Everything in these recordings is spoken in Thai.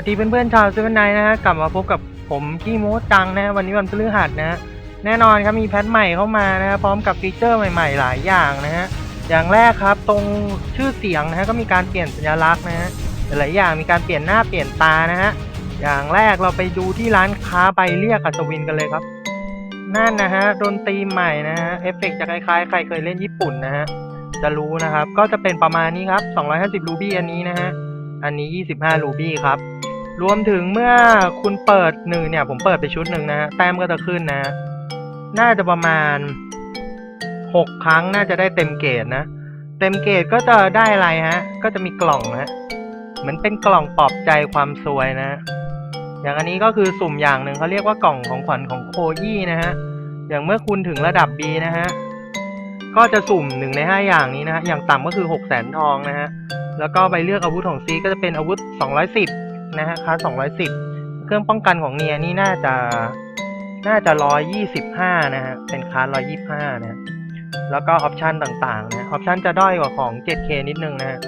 วัสดีเพื่อนๆชาวเซเว่นไนนะฮะกลับมาพบกับผมขี้โม้จังนะฮะวันนี้วันพฤหัสนะฮะแน่นอนครับมีแพทใหม่เข้ามานะฮะพร้อมกับฟีเจอร์ใหม่ๆ หลายอย่างนะฮะอย่างแรกครับตรงชื่อเสียงนะฮะก็มีการเปลี่ยนสัญลักษณ์นะฮะหลายอย่างมีการเปลี่ยนหน้าเปลี่ยนตานะฮะอย่างแรกเราไปดูที่ร้านค้าใบเรียกอัศวินกันเลยครับนั่นนะฮะดนตรีใหม่นะฮะเอฟเฟกต์จะคล้ายๆใครเคยเล่นญี่ปุ่นนะฮะจะรู้นะครับก็จะเป็นประมาณนี้ครับ250รูบี้อันนี้นะฮะอันนี้ 25รูบี้ครับ รวมถึงเมื่อคุณเปิดหนึ่งเนี่ย ผมเปิดไปชุดหนึ่งนะแต้มก็จะขึ้นนะ น่าจะประมาณ6ครั้งน่าจะได้เต็มเกรดนะ เต็มเกรดก็จะได้อะไรฮะ ก็จะมีกล่องนะเหมือนเป็นกล่องปลอบใจความซวยนะ อย่างอันนี้ก็คือสุ่มอย่างหนึ่งเขาเรียกว่ากล่องของขวัญของโคยี่นะฮะ อย่างเมื่อคุณถึงระดับ B นะฮะ ก็จะสุ่มหนึ่งในห้าอย่างนี้นะฮะ อย่างต่ำก็คือ6 0 0 0 0ทองนะฮะ แล้วก็ใบเลือกอาวุธของซีก็จะเป็นอาวุธ210 นะฮะคลาส210เครื่องป้องกันของเนียนี่น่าจะน่าจะ125นะฮะเป็นคลาส125นะฮะแล้วก็ออปชันต่างๆนะออปชันจะด้อยกว่าของ 7K นิดนึงนะฮะ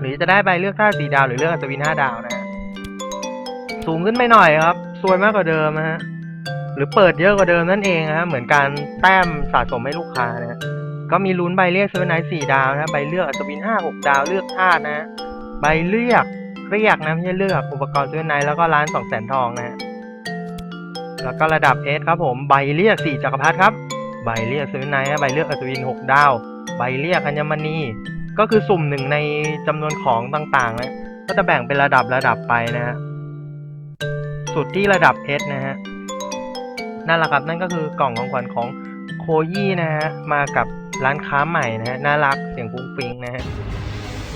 หรือจะได้ใบเลือกท่าสีดาวหรือเลือกอัศวิน5ดาวนะฮะสูงขึ้นไปหน่อยครับสวยมากกว่าเดิมนะฮะหรือเปิดเยอะกว่าเดิมนั่นเองนะฮะเหมือนการแต้มสะสมให้ลูกค้านะฮะก็มีลุ้นใบเรียกเซเว่นไนท์สี่ดาวนะใบเลือกอัศวินห้าหกดาวเลือกธาตุนะใบเลือก เรียกนะไม่ใช่เลือกอุปกรณ์ซเว่นไนแล้วก็ร้านสองแสนทองนะฮะแล้วก็ระดับเอสครับผมใบเรียกสี่จักรพรรดิครับ ใบเรียกซเว่นไนใบเลือกอัศวินหกดาว ใบเรียกอัญมณีก็คือสุ่มหนึ่งในจำนวนของต่างๆนะก็จะแบ่งเป็นระดับระดับไปนะฮะสุดที่ระดับ S นะฮะนั่นแหละครับนั่นก็คือกล่องของขวัญของโคยี่นะฮะมากับร้านค้าใหม่นะฮะน่ารักเสียงฟุ้งฟิงนะฮะ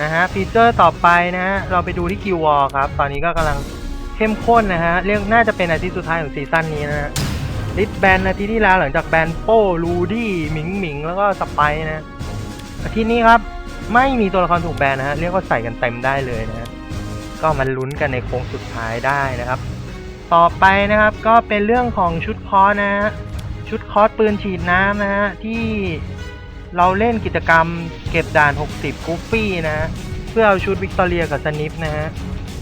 นะฮะฟีเจอร์ต่อไปนะฮะเราไปดูที่คิววอลครับ ตอนนี้ก็กำลังเข้มข้นนะฮะเรียกน่าจะเป็นอาทิตย์สุดท้ายของซีซั่นนี้นะฮะลิสแบนอาทิตย์ที่แล้วหลังจากแบนโป้ลูดี้หมิงหมิงแล้วก็สไปร์นะอาทิตย์นี้ครับไม่มีตัวละครถูกแบนนะฮะเรียกว่าใส่กันเต็มได้เลยนะฮะก็มันลุ้นกันในโค้งสุดท้ายได้นะครับ ต่อไปนะครับก็เป็นเรื่องของชุดคอสนะฮะชุดคอสปืนฉีดน้ำนะฮะที่ เราเล่นกิจกรรมเก็บด่าน 60กูฟี่นะฮะเพื่อเอาชุดวิกตอเรียกับสนิปนะฮะ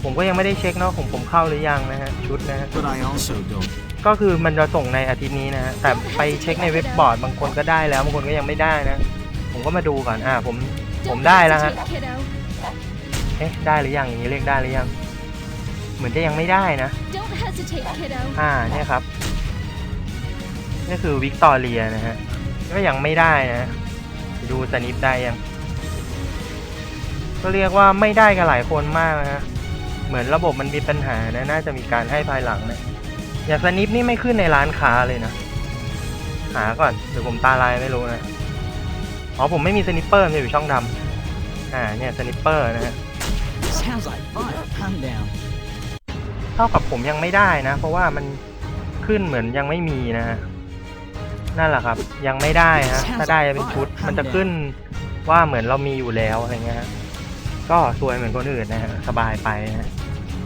ผมก็ยังไม่ได้เช็คเนาะผมผมเข้าหรือยังนะฮะ ชุดนะฮะ But I also don't. ก็คือมันจะส่งในอาทิตย์นี้นะฮะ แต่ไปเช็คในเว็บบอร์ดบางคนก็ได้แล้วบางคนก็ยังไม่ได้นะ ผมก็มาดูก่อนอ่าผมผมได้แล้วฮะ Kiddo. เอ๊ะได้หรือยังอย่างนี้เรียกได้หรือยัง เหมือนจะยังไม่ได้นะ Don't hesitate, kiddo. อ่าเนี่ยครับนี่คือวิกตอเรียนะฮะ ก็ยังไม่ได้นะฮะ ดูสนิปได้ยัง ก็เรียกว่าไม่ได้กันหลายคนมากนะฮะ เหมือนระบบมันมีปัญหานะ น่าจะมีการให้ภายหลังนะอย่างสนิปนี่ไม่ขึ้นในร้านค้าเลยนะ หาก่อนเดี๋ยวผมตาลายไม่รู้นะ อ๋อผมไม่มีสนิปเปอร์มันจะอยู่ช่องดำอ่าเนี่ยสนิปเปอร์นะฮะ Sounds like fun. I'm down. เท่ากับผมยังไม่ได้นะ เพราะว่ามันขึ้นเหมือนยังไม่มีนะฮะ นั่นแหละครับ ยังไม่ได้ฮะถ้าได้จะเป็นชุด มันจะขึ้นว่าเหมือนเรามีอยู่แล้วอะไรเงี้ยฮะก็สวยเหมือนคนอื่นนะฮะสบายไปนะฮะ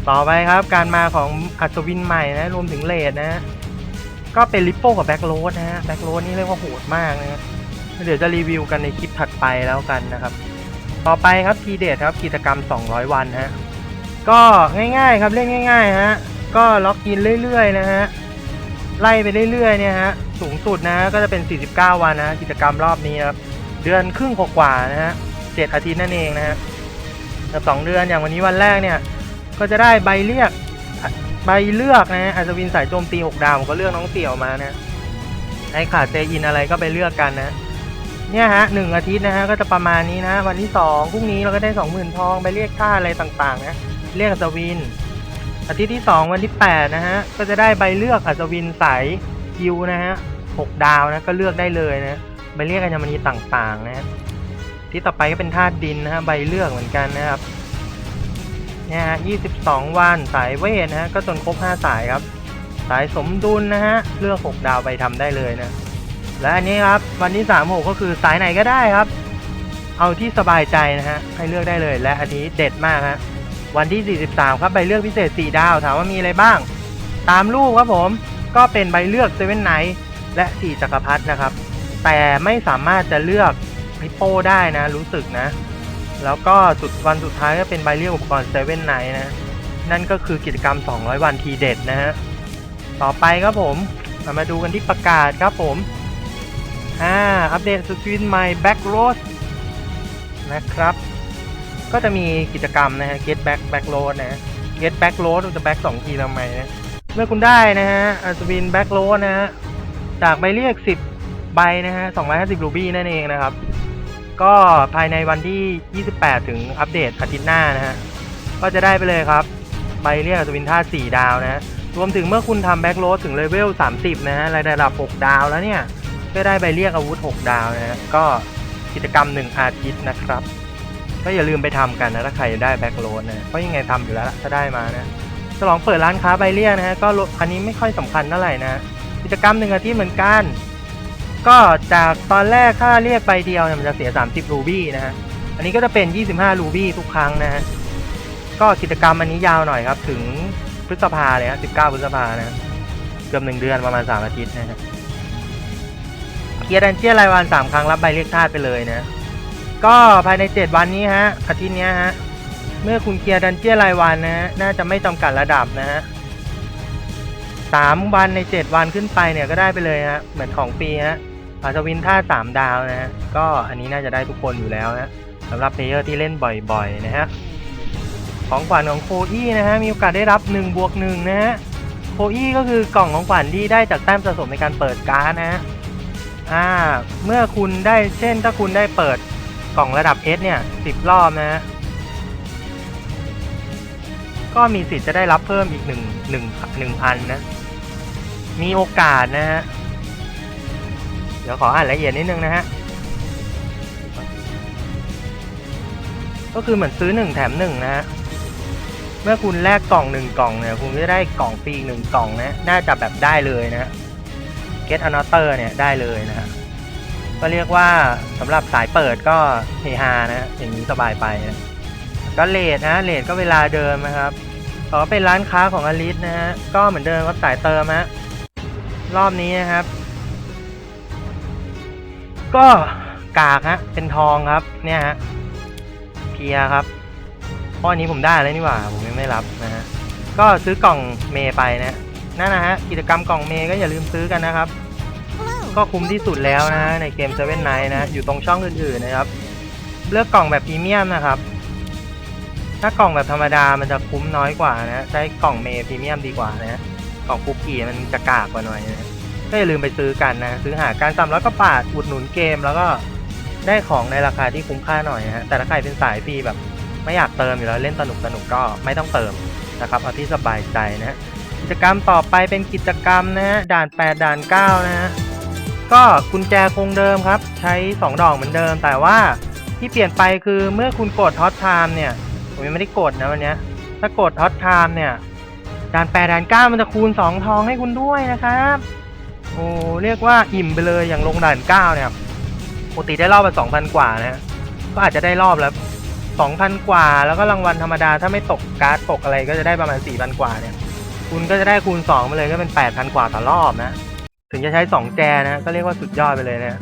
ต่อไปครับการมาของอัศวินใหม่นะรวมถึงเลดนะฮะก็เป็นลิปโป้กับแบ็กโรดนะฮะแบ็กโรดนี่เรียกว่าโหดมากนะฮะเดี๋ยวจะรีวิวกันในคลิปถัดไปแล้วกันนะครับ ต่อไปครับทีเดทครับกิจกรรม 200 วันฮะก็ง่ายๆครับเล่นง่ายๆฮะก็ล็อกอินเรื่อยๆนะฮะ ไล่ไปเรื่อยๆเนี่ยฮะสูงสุดนะก็จะเป็น 49 วันนะกิจกรรมรอบนี้ครับเดือนครึ่งกว่าๆนะฮะเจ็ดอาทิตย์นั่นเองนะฮะแต่สองเดือนอย่างวันนี้วันแรกเนี่ยก็จะได้ใบเรียกใบเลือกนะฮะอัศวินสายโจมตี 6 ดาวผมก็เลือกน้องเสี่ยวมานะใครขาดเซอินอะไรก็ไปเลือกกันนะเนี่ยฮะหนึ่งอาทิตย์นะฮะก็จะประมาณนี้นะ วันที่สองพรุ่งนี้เราก็ได้สองหมื่นทองไปเรียกค่าอะไรต่างๆนะเรียกอัศวิน อาทิตย์ที่สองวันที่แปดนะฮะ ก็จะได้ใบเลือกอัศวินสายยิวนะฮะหกดาวนะก็เลือกได้เลยนะใบเรียกอัญมณีต่างๆนะฮะที่ต่อไปก็เป็นธาตุดินนะฮะใบเลือกเหมือนกันนะครับเนี่ยฮะยี่สิบสองวันสายเวทนะฮะก็จนครบห้าสายครับ สายสมดุลนะฮะเลือกหกดาวไปทำได้เลยนะและอันนี้ครับวันที่3 6ก็คือสายไหนก็ได้ครับ เอาที่สบายใจนะฮะให้เลือกได้เลยและอันนี้เด็ดมากฮะ วันที่ 43 ครับใบเลือกพิเศษ 4 ดาว ถามว่ามีอะไรบ้าง ตามรูปครับผมก็เป็นใบเลือกเซเว่นไนท์และ 4 จักรพรรดินะครับ แต่ไม่สามารถจะเลือกริปโป้ได้นะ รู้สึกนะ แล้วก็สุดวันสุดท้ายก็เป็นใบเรียกอุปกรณ์เซเว่นไนท์นะ นั่นก็คือกิจกรรม 200 วันทีเด็ดนะฮะ ต่อไปครับผมเรามาดูกันที่ประกาศครับผมอ่าอัปเดตสตรีนใหม่ Back Road นะครับ ก็จะมีกิจกรรมนะฮะ Get Back Back Road นะ Get Back Road จะ Back 2ทีทำไมนะ เมื่อคุณได้นะฮะอัศวิน Back Road นะฮะ จากใบเรียก 10 ใบนะฮะ 250 รูบี้นั่นเองนะครับ ก็ภายในวันที่ 28 ถึงอัปเดตอาทิตย์หน้านะฮะ ก็จะได้ไปเลยครับ ใบเรียกอัศวินท่า4ดาวนะฮะ รวมถึงเมื่อคุณทำแบ็กโรดถึงเลเวล 30 นะฮะระดับ 6 ดาวแล้วเนี่ยก็ได้ใบเรียกอาวุธ 6 ดาวนะฮะ ก็กิจกรรม 1 อาทิตย์นะครับ ก็อย่าลืมไปทำกันนะถ้าใครได้แบ็กโรดนะเพราะยังไงทำอยู่แล้วถ้าได้มานะฉลองเปิดร้านค้าใบเรียนะฮะก็อันนี้ไม่ค่อยสำคัญเท่าไหร่นะกิจกรรมหนึ่งอาทิตย์เหมือนกัน ก็จากตอนแรกถ้าเรียกใบเดียวเนี่ยมันจะเสีย 30 รูบี้นะฮะอันนี้ก็จะเป็น 25 รูบี้ทุกครั้งนะฮะก็กิจกรรมอันนี้ยาวหน่อยครับถึงพฤษภาเลยฮะ19 พฤษภานะเกือบหนึ่งเดือนประมาณ 3 อาทิตย์นะฮะเคลียร์ดันเจียนรายวัน3ครั้งรับใบเรียกธาตุไปเลยนะ ก็ภายใน 7 วันนี้ฮะอาทิตย์นี้ฮะเมื่อคุณเคลียร์ดันเจียนรายวันนะฮะน่าจะไม่จำกัดระดับนะฮะสามวันใน 7 วันขึ้นไปเนี่ยก็ได้ไปเลยฮะเหมือนของฟรีฮะอาจวินท่าสามดาวนะฮะก็อันนี้น่าจะได้ทุกคนอยู่แล้วนะสำหรับเพลเยอร์ที่เล่นบ่อยๆนะฮะของขวัญของโคอี้นะฮะมีโอกาสได้รับ1บวก1นะฮะโคอี้ก็คือกล่องของขวัญที่ได้จากแต้มสะสมในการเปิดการ์ดนะฮะอ่าเมื่อคุณได้เช่นถ้าคุณได้เปิด กล่องระดับ S เนี่ย 10 รอบนะฮะก็มีสิทธิ์จะได้รับเพิ่มอีกหนึ่งหนึ่งหนึ่งอันนะ มีโอกาสนะฮะ เดี๋ยวขออ่านละเอียดนิดนึงนะฮะ ก็คือเหมือนซื้อหนึ่งแถมหนึ่งนะฮะ เมื่อคุณแลกกล่องหนึ่งกล่องเนี่ย คุณจะได้กล่องฟรีหนึ่งกล่องนะ น่าจะแบบได้เลยนะ Get Another เนี่ยได้เลยนะฮะ ก็เรียกว่าสำหรับสายเปิดก็เฮฮานะอย่างนี้สบายไปนะก็เลทนะเลทก็เวลาเดิมนะครับขอเป็นร้านค้าของอลิสนะฮะก็เหมือนเดิมครับสายเติมฮะรอบนี้นะครับ ก็กากฮะเป็นทองครับ เนี่ยฮะเพียครับเพราะอันนี้ผมได้แล้วนี่หว่า ผมยังไม่รับนะฮะก็ซื้อกล่องเมย์ไปนะนั่นนะฮะกิจกรรมกล่องเมย์ก็อย่าลืมซื้อกันนะครับ ก็คุ้มที่สุดแล้วนะ ในเกม Seven Night นะ อยู่ตรงช่องอื่นๆนะครับ เลือกกล่องแบบพรีเมียมนะครับ ถ้ากล่องแบบธรรมดามันจะคุ้มน้อยกว่านะ ใช้กล่องเมย์พรีเมียมดีกว่านะกล่องคุกกี้มันจะกากกว่าหน่อยนะก็อย่าลืมไปซื้อกันนะ ซื้อหาการสามร้อยกว่าบาทอุดหนุนเกมแล้วก็ได้ของในราคาที่คุ้มค่าหน่อยนะฮะแต่ถ้าใครเป็นสายฟรีแบบ ไม่อยากเติมอยู่แล้วเล่นสนุกสนุกก็ไม่ต้องเติมนะครับเอาที่สบายใจนะฮะกิจกรรมต่อไปเป็นกิจกรรมนะฮะด่าน 8 ด่าน 9 นะฮะ ก็กุญแจคงเดิมครับ ใช้ 2 ดอกเหมือนเดิม แต่ว่าที่เปลี่ยนไปคือเมื่อคุณกดฮอตไทม์เนี่ย ผมยังไม่ได้กดนะวันนี้ถ้ากดฮอตไทม์เนี่ยด่าน8ด่าน9มันจะคูณ 2 ทองให้คุณด้วยนะครับโอ้เรียกว่าอิ่มไปเลยอย่างลงด่าน9เนี่ยปกติได้รอบละ2,000กว่านะก็อาจจะได้รอบแล้ว2,000กว่า แล้วก็รางวัลธรรมดาถ้าไม่ตกการ์ดตกอะไรก็จะได้ประมาณ4,000กว่าเนี่ย คุณก็จะได้คูณ2มาเลยก็เป็น8,000กว่าต่อรอบนะ ถึงจะใช้ 2 แจนะก็เรียกว่าสุดยอดไปเลยนะ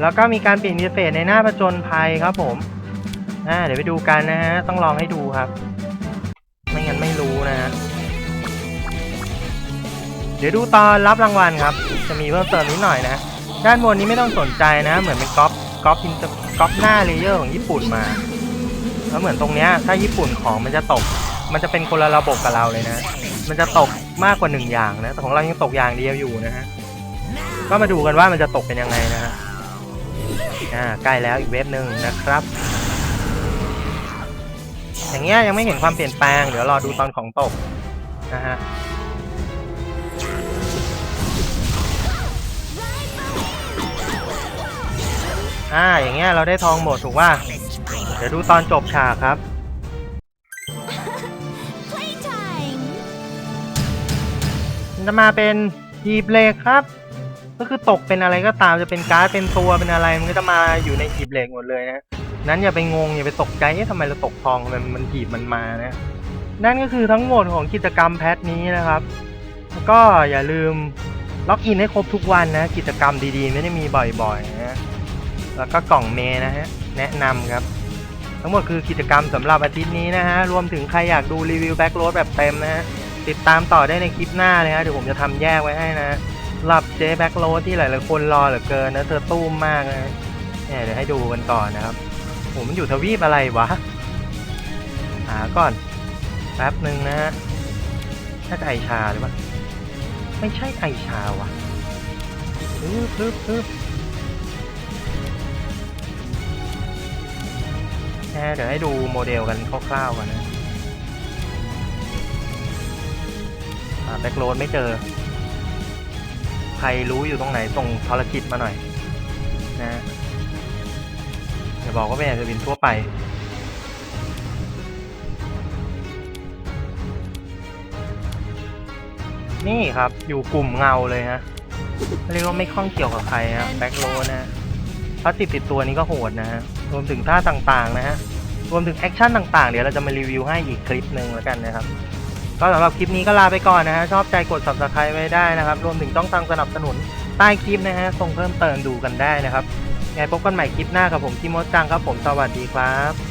แล้วก็มีการเปลี่ยนอินเทอร์เฟซในหน้าผจญภัยครับผมอ่าเดี๋ยวไปดูกันนะฮะต้องลองให้ดูครับ ไม่งั้นไม่รู้นะฮะเดี๋ยวดูตอนรับรางวัลครับ จะมีเพิ่มเติมนิดหน่อยนะด้านบนนี้ไม่ต้องสนใจนะ เหมือนเป็นก๊อปก๊อปอินก๊อปหน้าเลเยอร์ของญี่ปุ่นมาแล้วเหมือนตรงเนี้ยถ้าญี่ปุ่นของมันจะตก มันจะเป็นคนละระบบกับเราเลยนะ มันจะตกมากกว่าหนึ่งอย่างนะแต่ของเรายังตกอย่างเดียวอยู่นะฮะ ก็มาดูกันว่ามันจะตกเป็นยังไงนะฮะอ่าใกล้แล้วอีกเว็บหนึ่งนะครับ อย่างเงี้ยยังไม่เห็นความเปลี่ยนแปลง เดี๋ยวรอดูตอนของตกนะฮะอ่าอย่างเงี้ยเราได้ทองหมดถูกว่า เดี๋ยวดูตอนจบฉากครับ Playtime! มันจะมาเป็นหีบเหล็กครับ ก็คือตกเป็นอะไรก็ตามจะเป็นการ์ดเป็นตัวเป็นอะไรมันก็จะมาอยู่ในหีบเหล็กหมดเลยนะนั้นอย่าไปงงอย่าไปตกใจเอ๊ะทำไมเราตกทองทำไมมันหีบมันมานะนั่นก็คือทั้งหมดของกิจกรรมแพทนี้นะครับแล้วก็อย่าลืมล็อกอินให้ครบทุกวันนะ กิจกรรมดีๆ ไม่ได้มีบ่อยๆนะแล้วก็กล่องเมนะฮะแนะนำครับ ทั้งหมดคือกิจกรรมสำหรับอาทิตย์นี้นะฮะรวมถึงใครอยากดูรีวิวแบ็กโรดแบบเต็มนะฮะติดตามต่อได้ในคลิปหน้าเลยฮะเดี๋ยวผมจะทำแยกไว้ให้นะ หรับเจ๊แบ็กโรที่หลายๆคนรอเหลือเกินนะ เธอตุ้มมากนะเนี่ยเดี๋ยวให้ดูกันก่อนนะครับโหมันอยู่ทวีปอะไรวะ หาก่อน แป๊บหนึ่งนะฮะน่าจะไอชาหรือเปล่า ไม่ใช่ไอชาวะปึ๊บปึ๊บปึ๊บแค่เดี๋ยวให้ดูโมเดลกันคร่าวๆก่อนนะแบ็กโรดไม่เจอ ใครรู้อยู่ตรงไหนส่งภารกิจมาหน่อย นะอย่าบอกว่าเป็นแอร์บินทั่วไป นี่ครับอยู่กลุ่มเงาเลยฮะเรียกว่าไม่ข้องเกี่ยวกับใครฮะแบ็คโลนะฮะพลาสติกติดตัวนี้ก็โหดนะฮะรวมถึงท่าต่างๆนะฮะรวมถึงแอคชั่นต่างๆ เดี๋ยวเราจะมารีวิวให้อีกคลิปหนึ่งแล้วกันนะครับ ก็สำหรับคลิปนี้ก็ลาไปก่อนนะฮะชอบใจกด subscribe ไว้ได้นะครับรวมถึงต้องตังสนับสนุนใต้คลิปนะฮะส่งเพิ่มเติมดูกันได้นะครับยังไงพบกันใหม่คลิปหน้ากับผมที่มดจังครับผมสวัสดีครับ